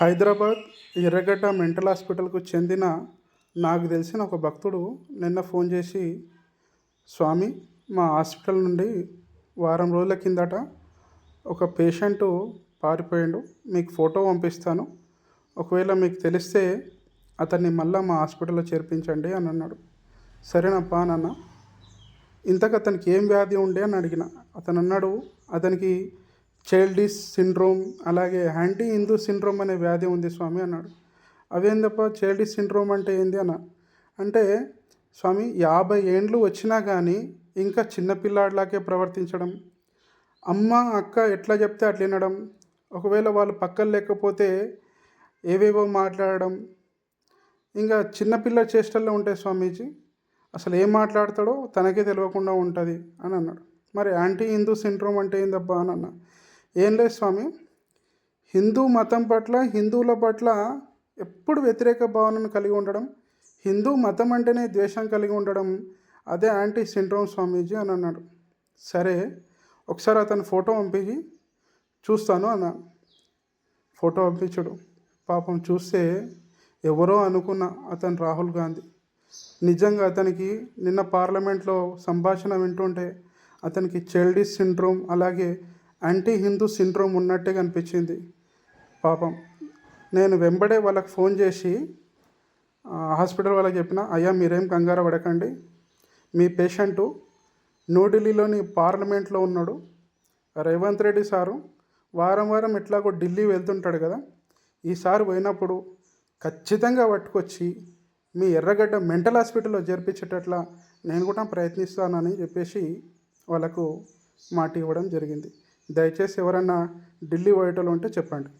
హైదరాబాద్ ఎర్రగడ్డ మెంటల్ హాస్పిటల్కు చెందిన నాకు తెలిసిన ఒక భక్తుడు నిన్న ఫోన్ చేసి స్వామి మా హాస్పిటల్ నుండి వారం రోజుల కిందట ఒక పేషెంట్ పారిపోయాడు. మీకు ఫోటో పంపిస్తాను. ఒకవేళ మీకు తెలిస్తే అతన్ని మళ్ళీ మా హాస్పిటల్లో చేర్పించండి అని అన్నాడు. సరేనప్పా నాన్న. ఇంతకు అతనికి ఏం వ్యాధి ఉండే అని అడిగిన. అతను అన్నాడు అతనికి చైల్డిస్ సిండ్రోమ్ అలాగే యాంటీ హిందూ సిండ్రోమ్ అనే వ్యాధి ఉంది స్వామి అన్నాడు. అవేందప్ప? చైల్డిస్ సిండ్రోమ్ అంటే ఏంది అన్న? అంటే స్వామి యాభై ఏండ్లు వచ్చినా కానీ ఇంకా చిన్నపిల్లాడిలాగే ప్రవర్తించడం. అమ్మ అక్క ఎట్లా చెప్తే అట్లా వినడం. ఒకవేళ వాళ్ళు పక్కన లేకపోతే ఏవేవో మాట్లాడడం. ఇంకా చిన్నపిల్ల చేష్టల్లో ఉంటాయి స్వామీజీ అసలు ఏం మాట్లాడతాడో తనకే తెలియకుండా ఉంటుంది అని అన్నాడు. మరి యాంటీ హిందూ సిండ్రోమ్ అంటే ఏందబ్బా అని అన్నా? ఏం లేదు స్వామి. హిందూ మతం పట్ల హిందువుల పట్ల ఎప్పుడు వ్యతిరేక భావనను కలిగి ఉండడం హిందూ మతం అంటేనే ద్వేషం కలిగి ఉండడం అదే యాంటీ సిండ్రోమ్ స్వామీజీ అని అన్నాడు. సరే ఒకసారి అతను ఫోటో పంపించి చూస్తాను అన్న. ఫోటో పంపించడు. పాపం చూస్తే ఎవరో అనుకున్న అతను రాహుల్ గాంధీ. నిజంగా అతనికి నిన్న పార్లమెంట్లో సంభాషణ వింటుంటే అతనికి చైల్డిష్ సిండ్రోమ్ అలాగే యాంటీ హిందూ సిండ్రోమ్ ఉన్నట్టే కనిపించింది. పాపం. నేను వెంబడే వాళ్ళకి ఫోన్ చేసి హాస్పిటల్ వాళ్ళకి చెప్పిన అయ్యా మీరేం కంగారు పడకండి. మీ పేషెంటు న్యూఢిల్లీలోని పార్లమెంట్లో ఉన్నాడు. రేవంత్ రెడ్డి సారు వారం వారం ఎట్లాగో ఢిల్లీ వెళ్తుంటాడు కదా. ఈసారి పోయినప్పుడు ఖచ్చితంగా పట్టుకొచ్చి మీ ఎర్రగడ్డ మెంటల్ హాస్పిటల్లో చేర్పించేటట్లా నేను కూడా ప్రయత్నిస్తానని చెప్పేసి వాళ్ళకు మాట ఇవ్వడం జరిగింది. దయచేసి ఎవరన్నా ఢిల్లీ పోయేటోళ్ళు ఉంటే చెప్పండి.